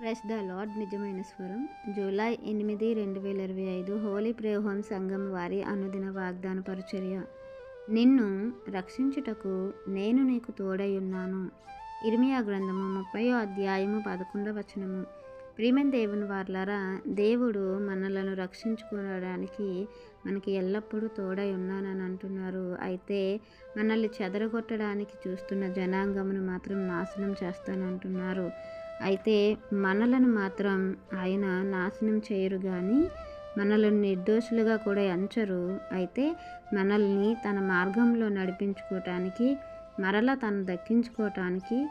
Press the lord నిజమైన స్వరం. July ఎనిమిది రెండు వేల ఇరవై ఐదు హోలీ ప్రేహోం సంఘం వారి అనుదిన వాగ్దాన పరిచర్య నిన్ను రక్షించుటకు నేను నీకు తోడై ఉన్నాను. ఇర్మియా గ్రంథము ముప్పయో అధ్యాయము పదకొండవ వచనము. ప్రియమైన దేవుని వార్లారా దేవుడు మనలను రక్షించుకోవడానికి మనకి ఎల్లప్పుడూ తోడై ఉన్నానని అంటున్నారు. అయితే మనల్ని చెదరగొట్టడానికి చూస్తున్న జనాంగమును మాత్రం నాశనం చేస్తానంటున్నారు. అయితే మనలను మాత్రం ఆయన నాశనం చేయరు కానీ మనలను నిర్దోషులుగా కూడా ఎంచరు. అయితే మనల్ని తన మార్గంలో నడిపించుకోవటానికి మరలా తను దక్కించుకోవటానికి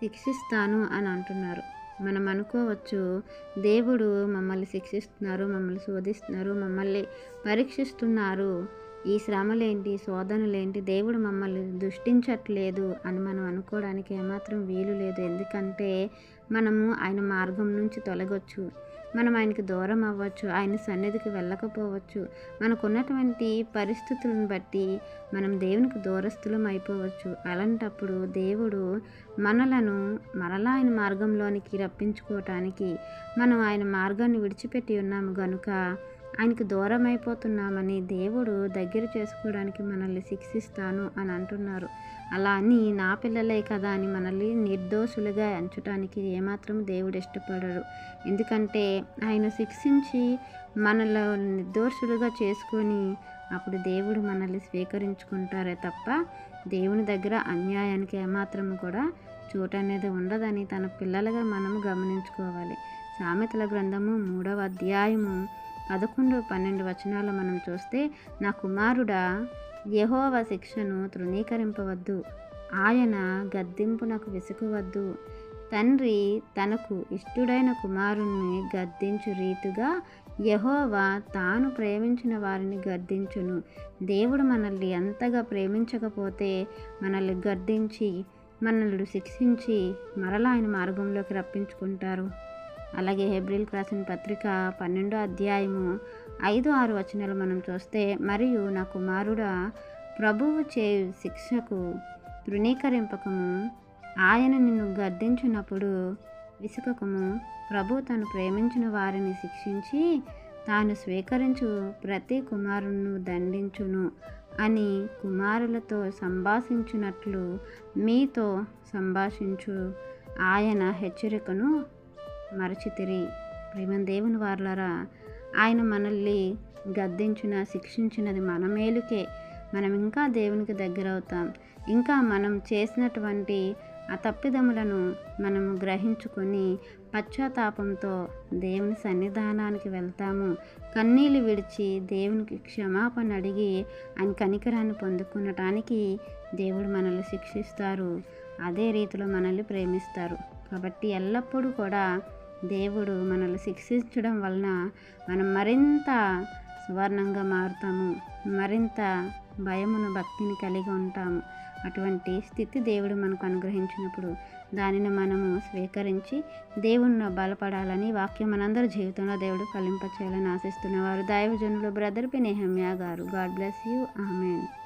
శిక్షిస్తాను అని అంటున్నారు. మనం అనుకోవచ్చు దేవుడు మమ్మల్ని శిక్షిస్తున్నారు మమ్మల్ని శోధిస్తున్నారు మమ్మల్ని పరీక్షిస్తున్నారు. ఈ శ్రమలేంటి శోధనలేంటి దేవుడు మమ్మల్ని దృష్టించట్లేదు అని మనం అనుకోవడానికి ఏమాత్రం వీలు లేదు. ఎందుకంటే మనము ఆయన మార్గం నుంచి తొలగొచ్చు. మనం ఆయనకి దూరం అవ్వచ్చు ఆయన సన్నిధికి వెళ్ళకపోవచ్చు. మనకున్నటువంటి పరిస్థితులను బట్టి మనం దేవునికి దూరస్థులం అయిపోవచ్చు. అలాంటప్పుడు దేవుడు మనలను మరలా ఆయన మార్గంలోనికి రప్పించుకోవటానికి మనం ఆయన మార్గాన్ని విడిచిపెట్టి ఉన్నాము గనుక ఆయనకు దూరం అయిపోతున్నామని దేవుడు దగ్గర చేసుకోవడానికి మనల్ని శిక్షిస్తాను అని అంటున్నారు. అలా అని నా పిల్లలే కదా అని మనల్ని నిర్దోషులుగా ఎంచడానికి ఏమాత్రం దేవుడు ఇష్టపడరు ఎందుకంటే ఆయన శిక్షించి మనలో నిర్దోషులుగా చేసుకొని అప్పుడు దేవుడు మనల్ని స్వీకరించుకుంటారే తప్ప దేవుని దగ్గర అన్యాయానికి ఏమాత్రం కూడా చోటు అనేది ఉండదని తన పిల్లలుగా మనము గమనించుకోవాలి. సామెతల గ్రంథము మూడవ అధ్యాయము పదకొండు పన్నెండు వచనాలు మనం చూస్తే నా కుమారుడా యహోవ శిక్షను తృణీకరింపవద్దు. ఆయన గద్దింపునకు విసుకవద్దు తండ్రి తనకు ఇష్టుడైన కుమారుణ్ణి గద్దించు రీతిగా యహోవా తాను ప్రేమించిన వారిని గర్దించును దేవుడు మనల్ని ఎంతగా ప్రేమించకపోతే మనల్ని గర్దించి మనల్ని శిక్షించి మరలా ఆయన మార్గంలోకి రప్పించుకుంటారు. అలాగే హెబ్రిల్ రాసిన పత్రిక పన్నెండో అధ్యాయము ఐదు ఆరు వచనాలు మనం చూస్తే మరియు నా కుమారుడా ప్రభువు చే శిక్షకు తృణీకరింపకము ఆయన నిన్ను గర్దించినప్పుడు విసుకకము ప్రభు తను ప్రేమించిన వారిని శిక్షించి తాను స్వీకరించు ప్రతి కుమారును దండించును అని కుమారులతో సంభాషించినట్లు మీతో సంభాషించు. ఆయన హెచ్చరికను మరచితిరి. ప్రేమ దేవుని వార్లరా ఆయన మనల్ని గద్దించిన శిక్షించినది మన మేలుకే. మనం ఇంకా దేవునికి దగ్గర అవుతాం ఇంకా మనం చేసినటువంటి ఆ తప్పిదములను మనము గ్రహించుకొని పశ్చాత్తాపంతో దేవుని సన్నిధానానికి వెళ్తాము. కన్నీళ్ళు విడిచి దేవునికి క్షమాపణ అడిగి ఆయన కనికరాన్ని పొందుకునటానికి దేవుడు మనల్ని శిక్షిస్తారు. అదే రీతిలో మనల్ని ప్రేమిస్తారు. కాబట్టి ఎల్లప్పుడూ కూడా దేవుడు మనల్ని శిక్షించడం వలన మనం మరింత సువర్ణంగా మారుతాము మరింత భయమును భక్తిని కలిగి ఉంటాము. అటువంటి స్థితి దేవుడు మనకు అనుగ్రహించినప్పుడు దానిని మనము స్వీకరించి దేవుణ్ణి బలపడాలని వాక్యం మనందరి జీవితంలో దేవుడు ఫలింపచేయాలని ఆశిస్తున్నవారు దైవజనులు బ్రదర్ పినేహమ్యా గారు. God bless you. Amen.